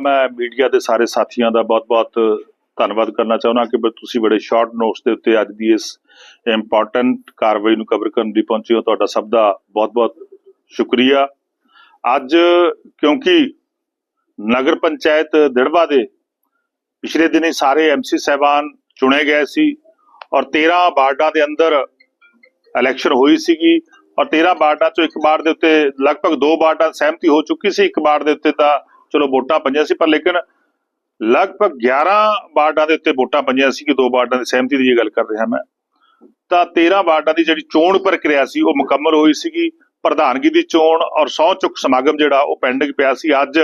ਮੈਂ ਮੀਡੀਆ ਦੇ ਸਾਰੇ ਸਾਥੀਆਂ ਦਾ ਬਹੁਤ-ਬਹੁਤ ਧੰਨਵਾਦ ਕਰਨਾ ਚਾਹੁੰਦਾ ਕਿ ਤੁਸੀਂ ਬੜੇ ਸ਼ਾਰਟ ਨੋਟਸ ਦੇ ਉੱਤੇ ਅੱਜ ਦੀ ਇਸ ਇੰਪੋਰਟੈਂਟ ਕਾਰਵਾਈ ਨੂੰ ਕਵਰ ਕਰਨ ਲਈ ਪਹੁੰਚੇ ਹੋ। ਤੁਹਾਡਾ ਸਭ ਦਾ ਬਹੁਤ-ਬਹੁਤ ਸ਼ੁਕਰੀਆ। ਅੱਜ ਕਿਉਂਕਿ ਨਗਰ ਪੰਚਾਇਤ ਦਿੜਵਾ ਦੇ ਪਿਛਲੇ ਦਿਨੀ ਸਾਰੇ ਐਮਸੀ ਸਹਿਬਾਨ ਚੁਣੇ ਗਏ ਸੀ ਔਰ 13 ਵਾਰਡਾਂ ਦੇ ਅੰਦਰ ਇਲੈਕਸ਼ਨ ਹੋਈ ਸੀਗੀ ਔਰ 13 ਵਾਰਡਾਂ ਚੋਂ ਇੱਕ ਵਾਰਡ ਦੇ ਉੱਤੇ ਲਗਭਗ ਦੋ ਵਾਰਡਾਂ ਸਹਿਮਤੀ ਹੋ ਚੁੱਕੀ ਸੀ। ਇੱਕ ਵਾਰਡ ਦੇ ਉੱਤੇ ਤਾਂ ਚਲੋ ਵੋਟਾਂ ਪਈਆਂ ਸੀ, ਪਰ ਲੇਕਿਨ ਲਗਭਗ 11 ਵਾਰਡਾਂ ਦੇ ਉੱਤੇ ਵੋਟਾਂ ਪਈਆਂ ਸੀ ਕਿ ਦੋ ਵਾਰਡਾਂ ਦੀ ਸਹਿਮਤੀ ਦੀ ਇਹ ਗੱਲ ਕਰ ਰਿਹਾ ਮੈਂ। ਤਾਂ 13 ਵਾਰਡਾਂ ਦੀ ਜਿਹੜੀ ਚੋਣ ਪ੍ਰਕਿਰਿਆ ਸੀ, ਉਹ ਮੁਕੰਮਲ ਹੋਈ ਸੀਗੀ। ਪ੍ਰਧਾਨਗੀ ਦੀ ਚੋਣ ਔਰ ਸਹੁੰ ਚੁੱਕ ਸਮਾਗਮ ਜਿਹੜਾ, ਉਹ ਪੈਂਡਿੰਗ ਪਿਆ ਸੀ। ਅੱਜ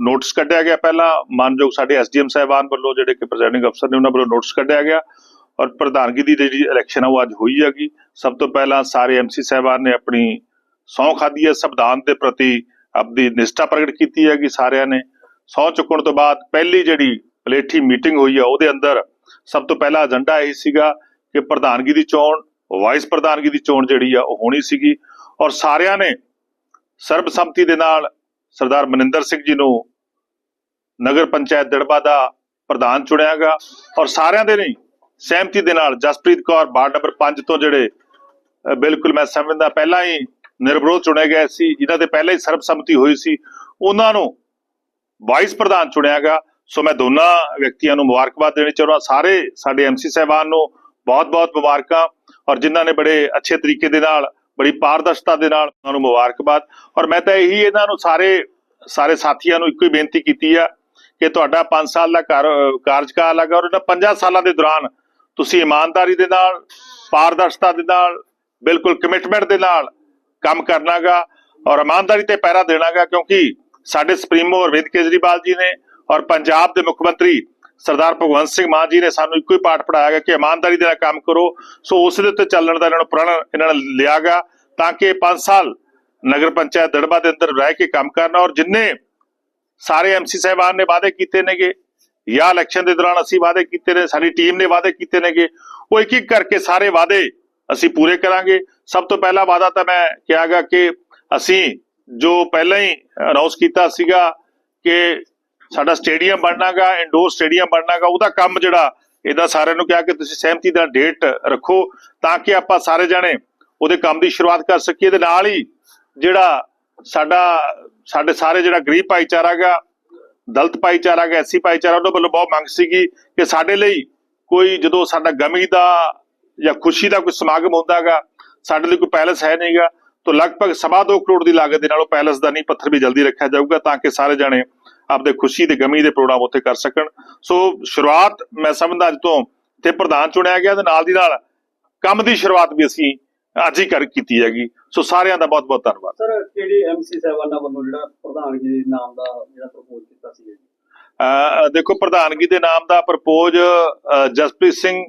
ਨੋਟਿਸ ਕੱਢਿਆ ਗਿਆ ਪਹਿਲਾਂ। ਮਾਨਯੋਗ ਸਾਡੇ ਐਸਡੀਐਮ ਸਾਹਿਬਾਨ ਵੱਲੋਂ ਜਿਹੜੇ ਕਿ ਪ੍ਰੈਜ਼ਾਈਡਿੰਗ ਅਫਸਰ ਨੇ ਉਹਨਾਂ ਵੱਲੋਂ ਨੋਟਿਸ ਕੱਢਿਆ ਗਿਆ। ਔਰ ਪ੍ਰਧਾਨਗੀ ਦੀ ਜਿਹੜੀ ਇਲੈਕਸ਼ਨ ਆ, ਉਹ ਅੱਜ ਹੋਈ ਹੈਗੀ। ਸਭ ਤੋਂ ਪਹਿਲਾਂ ਸਾਰੇ ਐਮਸੀ ਸਾਹਿਬਾਨ ਨੇ ਆਪਣੀ ਸਹੁੰ ਖਾਧੀ ਹੈ। ਸੰਵਿਧਾਨ ਦੇ ਪ੍ਰਤੀ ਆਪਣੀ ਨਿਸ਼ਠਾ ਪ੍ਰਗਟ ਕੀਤੀ ਹੈਗੀ ਸਾਰਿਆਂ ਨੇ ਸਹੁੰ ਚੁੱਕਣ ਤੋਂ ਬਾਅਦ ਪਹਿਲੀ ਜਿਹੜੀ ਪਲੇਠੀ ਮੀਟਿੰਗ ਹੋਈ ਆ, ਉਹਦੇ ਅੰਦਰ ਸਭ ਤੋਂ ਪਹਿਲਾ ਏਜੰਡਾ ਇਹ ਸੀਗਾ ਕਿ ਪ੍ਰਧਾਨਗੀ ਦੀ ਚੋਣ ਵਾਈਸ ਪ੍ਰਧਾਨਗੀ ਦੀ ਚੋਣ ਜਿਹੜੀ ਆ, ਉਹ ਹੋਣੀ ਸੀਗੀ ਔਰ ਸਾਰਿਆਂ ਨੇ ਸਰਬਸੰਮਤੀ ਦੇ ਨਾਲ ਸਰਦਾਰ ਮਨਿੰਦਰ ਸਿੰਘ ਜੀ ਨੂੰ ਨਗਰ ਪੰਚਾਇਤ ਦੜਬਾ ਦਾ ਪ੍ਰਧਾਨ ਚੁਣਿਆਗਾ ਔਰ ਸਾਰਿਆਂ ਦੇ ਨਹੀਂ ਸਹਿਮਤੀ ਦੇ ਨਾਲ ਜਸਪ੍ਰੀਤ ਕੌਰ ਵਾਰਡ ਨੰਬਰ 5 ਤੋਂ ਜਿਹੜੇ ਬਿਲਕੁਲ ਮੈਂ ਸਮਝਦਾ, ਪਹਿਲਾਂ ਹੀ ਨਿਰਵਿਰੋਧ ਚੁਣੇ ਗਏ ਸੀ, ਜਿਨ੍ਹਾਂ ਦੇ ਪਹਿਲਾਂ ਹੀ ਸਰਬਸੰਮਤੀ ਹੋਈ ਸੀ, ਉਹਨਾਂ ਨੂੰ ਵਾਈਸ ਪ੍ਰਧਾਨ ਚੁਣਿਆ ਗਿਆ। ਸੋ ਮੈਂ ਦੋਨਾਂ ਵਿਅਕਤੀਆਂ ਨੂੰ ਮੁਬਾਰਕਬਾਦ ਦੇਣੀ ਚਾਹੁੰਦਾ ਸਾਰੇ ਸਾਡੇ ਐਮਸੀ ਸਹਿਬਾਨ ਨੂੰ ਬਹੁਤ-ਬਹੁਤ ਮੁਬਾਰਕਾਂ ਔਰ ਜਿਨ੍ਹਾਂ ਨੇ ਬੜੇ ਅੱਛੇ ਤਰੀਕੇ ਦੇ ਨਾਲ, ਬੜੀ ਪਾਰਦਰਸ਼ਤਾ ਦੇ ਨਾਲ ਉਹਨਾਂ ਨੂੰ ਮੁਬਾਰਕਬਾਦ। ਔਰ ਮੈਂ ਤਾਂ ਇਹੀ ਇਹਨਾਂ ਨੂੰ ਸਾਰੇ ਸਾਰੇ ਸਾਥੀਆਂ ਨੂੰ ਇੱਕੋ ਹੀ ਬੇਨਤੀ ਕੀਤੀ ਆ ਕਿ ਤੁਹਾਡਾ 5 ਸਾਲ ਦਾ ਕਾਰਜਕਾਲ ਹੈਗਾ ਔਰ ਇਹਨਾਂ 5 ਸਾਲਾਂ ਦੇ ਦੌਰਾਨ ਤੁਸੀਂ ਇਮਾਨਦਾਰੀ ਦੇ ਨਾਲ, ਪਾਰਦਰਸ਼ਤਾ ਦੇ ਨਾਲ, ਬਿਲਕੁਲ ਕਮਿਟਮੈਂਟ ਦੇ ਨਾਲ ਕੰਮ ਕਰਨਾਗਾ ਔਰ ਇਮਾਨਦਾਰੀ ਤੇ ਪਹਿਰਾ ਦੇਣਾਗਾ ਕਿਉਂਕਿ ਸਾਡੇ ਸੁਪਰੀਮੋ ਅਰਵਿੰਦ ਕੇਜਰੀਵਾਲ ਜੀ ਨੇ ਔਰ ਪੰਜਾਬ ਦੇ ਮੁੱਖ ਮੰਤਰੀ ਸਰਦਾਰ ਭਗਵੰਤ ਸਿੰਘ ਮਾਨ ਜੀ ਨੇ ਸਾਨੂੰ ਇੱਕੋ ਹੀ ਪਾਠ ਪੜਾਇਆ ਗਿਆ ਕਿ ਇਮਾਨਦਾਰੀ ਦੇ ਨਾਲ ਕੰਮ ਕਰੋ, ਸੋ ਉਸ ਦੇ ਉੱਤੇ ਚੱਲਣ ਦਾ ਇਹਨਾਂ ਨੂੰ ਪ੍ਰਣ ਇਹਨਾਂ ਨੇ ਲਿਆਗਾ ਤਾਂ ਕਿ 5 ਸਾਲ ਨਗਰ ਪੰਚਾਇਤ ਦੜਬਾ ਦੇ ਅੰਦਰ ਰਹਿ ਕੇ ਕੰਮ ਕਰਨਾ ਔਰ ਜਿੰਨੇ ਸਾਰੇ ਐਮਸੀ ਸਾਹਿਬਾਨ ਨੇ ਵਾਅਦੇ ਕੀਤੇ ਨੇਗੇ ਜਾਂ ਇਲੈਕਸ਼ਨ ਦੇ ਦੌਰਾਨ ਅਸੀਂ ਵਾਅਦੇ ਕੀਤੇ ਨੇ, ਸਾਡੀ ਟੀਮ ਨੇ ਵਾਅਦੇ ਕੀਤੇ ਨੇਗੇ, ਉਹ ਇੱਕ ਇੱਕ ਕਰਕੇ ਸਾਰੇ ਵਾਅਦੇ ਅਸੀਂ ਪੂਰੇ ਕਰਾਂਗੇ। ਸਭ ਤੋਂ ਪਹਿਲਾ ਵਾਅਦਾ ਤਾਂ ਮੈਂ ਕਿਹਾਗਾ ਕਿ ਅਸੀਂ ਜੋ ਪਹਿਲਾਂ ਹੀ ਅਨਾਉਂਸ ਕੀਤਾ ਸੀਗਾ ਕਿ ਸਾਡਾ ਸਟੇਡੀਅਮ ਬਣਨਾਗਾ ਇੰਡੋਰ ਸਟੇਡੀਅਮ ਬਣਨਾਗਾ ਉਹਦਾ ਕੰਮ ਜਿਹੜਾ ਇਹਦਾ ਸਾਰਿਆਂ ਨੂੰ ਕਿਹਾ ਕਿ ਤੁਸੀਂ ਸਹਿਮਤੀ ਦਾ ਡੇਟ ਰੱਖੋ ਤਾਂ ਕਿ ਆਪਾਂ ਸਾਰੇ ਜਣੇ ਉਹਦੇ ਕੰਮ ਦੀ ਸ਼ੁਰੂਆਤ ਕਰ ਸਕੀਏ ਤੇ ਨਾਲ ਹੀ ਜਿਹੜਾ ਸਾਡਾ, ਸਾਡੇ ਸਾਰੇ ਜਿਹੜਾ ਗਰੀਬ ਭਾਈਚਾਰਾ ਗਾ, ਦਲਿਤ ਭਾਈਚਾਰਾ ਗਾ ਐਸੀ ਭਾਈਚਾਰਾ ਉਹਨਾਂ ਵੱਲੋਂ ਬਹੁਤ ਮੰਗ ਸੀਗੀ ਕਿ ਸਾਡੇ ਲਈ ਕੋਈ ਜਦੋਂ ਸਾਡਾ ਗਮੀ ਦਾ ਜਾਂ ਖੁਸ਼ੀ ਦਾ ਕੋਈ ਸਮਾਗਮ ਹੁੰਦਾਗਾ ਸਾਡੇ ਲਈ ਕੋਈ ਪੈਲਸ ਹੈ ਨਹੀਂਗਾ ਤਾਂ ਲਗਭਗ ਸਵਾ ਦੋ ਕਰੋੜ ਦੀ ਲਾਗਤ ਦੇ ਨਾਲ ਉਹ ਪੈਲਸ ਦਾ ਨਹੀਂ ਪੱਥਰ ਵੀ ਜਲਦੀ ਰੱਖਿਆ ਜਾਊਗਾ ਤਾਂ ਕਿ ਸਾਰੇ ਜਣੇ ਆਪਦੇ ਖੁਸ਼ੀ ਤੇ ਗਮੀ ਦੇ ਪ੍ਰੋਗਰਾਮ ਉੱਥੇ ਕਰ ਸਕਣ। ਸੋ ਸ਼ੁਰੂਆਤ ਮੈਂ ਸਮਝਦਾ ਅੱਜ ਤੋਂ ਤੇ ਪ੍ਰਧਾਨ ਚੁਣਿਆ ਗਿਆ ਤੇ ਨਾਲ ਦੀ ਨਾਲ ਕੰਮ ਦੀ ਸ਼ੁਰੂਆਤ ਵੀ ਅਸੀਂ ਅੱਜ ਹੀ ਕਰ ਕੀਤੀ ਹੈਗੀ। ਸੋ ਸਾਰਿਆਂ ਦਾ ਬਹੁਤ ਬਹੁਤ ਧੰਨਵਾਦ। ਸਰ ਕਿਹੜੀ ਐਮਸੀ ਸਾਹਿਬਾਨਾਂ ਵੱਲੋਂ ਜਿਹੜਾ ਪ੍ਰਧਾਨਗੀ ਦੇ ਨਾਮ ਦਾ ਜਿਹੜਾ ਪ੍ਰਪੋਜ਼ ਕੀਤਾ ਸੀ? ਦੇਖੋ ਪ੍ਰਧਾਨਗੀ ਦੇ ਨਾਮ ਦਾ ਪ੍ਰਪੋਜ਼ ਜਸਪ੍ਰੀਤ ਸਿੰਘ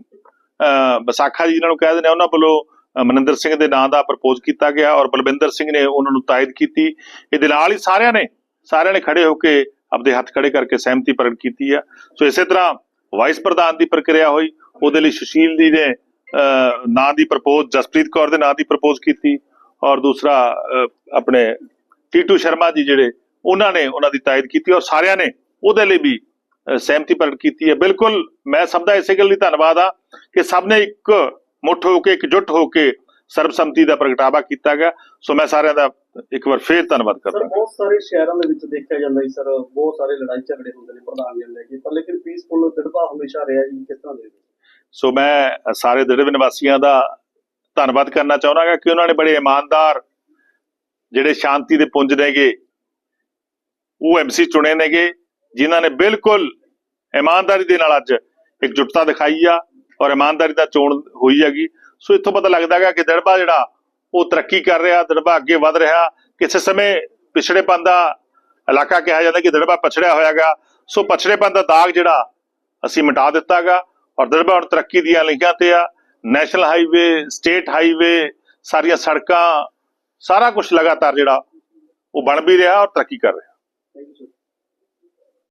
ਬਸਾਖਾ ਜੀ ਇਹਨਾਂ ਨੂੰ ਕਹਿ ਦਿੰਦੇ ਆ, ਉਹਨਾਂ ਵੱਲੋਂ ਮਨਿੰਦਰ ਸਿੰਘ ਦੇ ਨਾਂ ਦਾ ਪ੍ਰਪੋਜ਼ ਕੀਤਾ ਗਿਆ ਔਰ ਬਲਵਿੰਦਰ ਸਿੰਘ ਨੇ ਉਹਨਾਂ ਨੂੰ ਤਾਇਦ ਕੀਤੀ। ਇਹਦੇ ਨਾਲ ਹੀ ਸਾਰਿਆਂ ਨੇ ਸਾਰਿਆਂ ਨੇ ਖੜੇ ਹੋ ਕੇ ਆਪਦੇ ਹੱਥ ਖੜੇ ਕਰਕੇ ਸਹਿਮਤੀ ਪ੍ਰਗਟ ਕੀਤੀ ਆ। ਸੋ ਇਸੇ ਤਰ੍ਹਾਂ ਵਾਈਸ ਪ੍ਰਧਾਨ ਦੀ ਪ੍ਰਕਿਰਿਆ ਹੋਈ ਉਹਦੇ ਲਈ ਸੁਸ਼ੀਲ ਜੀ ਨੇ ਨਾਂ ਦੀ ਪ੍ਰਪੋਜ਼ ਜਸਪ੍ਰੀਤ ਕੌਰ ਦੇ ਨਾਂ ਦੀ ਪ੍ਰਪੋਜ਼ ਕੀਤੀ ਔਰ ਦੂਸਰਾ ਆਪਣੇ ਟੀਟੂ ਸ਼ਰਮਾ ਜੀ ਜਿਹੜੇ ਉਹਨਾਂ ਨੇ ਉਹਨਾਂ ਦੀ ਤਾਇਦ ਕੀਤੀ ਔਰ ਸਾਰਿਆਂ ਨੇ ਉਹਦੇ ਲਈ ਵੀ ਸਹਿਮਤੀ ਪ੍ਰਗਟ ਕੀਤੀ ਹੈ। ਬਿਲਕੁਲ ਮੈਂ ਸਭ ਦਾ ਇਸੇ ਗੱਲ ਲਈ ਧੰਨਵਾਦ ਆ ਕਿ ਸਭ ਨੇ ਇੱਕ ਮੁੱਠ ਹੋ ਕੇ ਇਕਜੁੱਟ ਹੋ ਕੇ ਸਰਬਸੰਮਤੀ ਦਾ ਪ੍ਰਗਟਾਵਾ ਕੀਤਾ ਗਿਆ। ਸੋ ਮੈਂ ਸਾਰਿਆਂ ਦਾ ਇੱਕ ਵਾਰ ਫੇਰ ਧੰਨਵਾਦ ਕਰਦਾ ਬਹੁਤ ਸਾਰੇ ਸ਼ਹਿਰਾਂ ਦੇ ਵਿੱਚ ਦੇਖਿਆ ਜਾਂਦਾ ਜੀ ਸਰ ਬਹੁਤ ਸਾਰੇ ਲੜਾਈ ਝਗੜੇ ਹੁੰਦੇ ਨੇ ਪ੍ਰਧਾਨੀਆਂ ਨੂੰ ਲੈ ਕੇ। ਪਰ ਲੇਕਿਨ ਪੀਸਫੁਲ ਦਿੜਬਾ ਹਮੇਸ਼ਾ ਰਿਹਾ ਜੀ ਕਿਸ ਤਰ੍ਹਾਂ ਦੇ ਸੋ ਮੈਂ ਸਾਰੇ ਦੜਵੇ ਨਿਵਾਸੀਆਂ ਦਾ ਧੰਨਵਾਦ ਕਰਨਾ ਚਾਹੁੰਦਾ ਕਿ ਉਹਨਾਂ ਨੇ ਬੜੇ ਇਮਾਨਦਾਰ ਜਿਹੜੇ ਸ਼ਾਂਤੀ ਦੇ ਪੁੰਜ ਨੇਗੇ ਉਹ ਐਮਸੀ ਚੁਣੇ ਨੇਗੇ ਜਿਨ੍ਹਾਂ ਨੇ ਬਿਲਕੁਲ ਇਮਾਨਦਾਰੀ ਦੇ ਨਾਲ ਅੱਜ ਇਕਜੁੱਟਤਾ ਦਿਖਾਈ ਆ ਔਰ ਇਮਾਨਦਾਰੀ ਦਾ ਚੋਣ ਹੋਈ ਹੈਗੀ। ਸੋ ਇੱਥੋਂ ਪਤਾ ਲੱਗਦਾ ਹੈਗਾ ਕਿ ਦੜਬਾ ਜਿਹੜਾ, ਉਹ ਤਰੱਕੀ ਕਰ ਰਿਹਾ, ਦੜਬਾ ਅੱਗੇ ਵਧ ਰਿਹਾ। ਕਿਸੇ ਸਮੇਂ ਪਿਛੜੇਪਨ ਦਾ ਇਲਾਕਾ ਕਿਹਾ ਜਾਂਦਾ ਕਿ ਦੜਬਾ ਪਛੜਿਆ ਹੋਇਆਗਾ ਸੋ ਪਛੜੇਪਨ ਦਾ ਦਾਗ ਜਿਹੜਾ, ਅਸੀਂ ਮਿਟਾ ਦਿੱਤਾਗਾ ਔਰ ਦੜਬਾ ਹੁਣ ਤਰੱਕੀ ਦੀਆਂ ਲਿੰਕਾਂ ਤੇ ਆ। ਨੈਸ਼ਨਲ ਹਾਈਵੇ, ਸਟੇਟ ਹਾਈਵੇ, ਸਾਰੀਆਂ ਸੜਕਾਂ, ਸਾਰਾ ਕੁਝ ਲਗਾਤਾਰ ਜਿਹੜਾ, ਉਹ ਬਣ ਵੀ ਰਿਹਾ ਔਰ ਤਰੱਕੀ ਕਰ ਰਿਹਾ।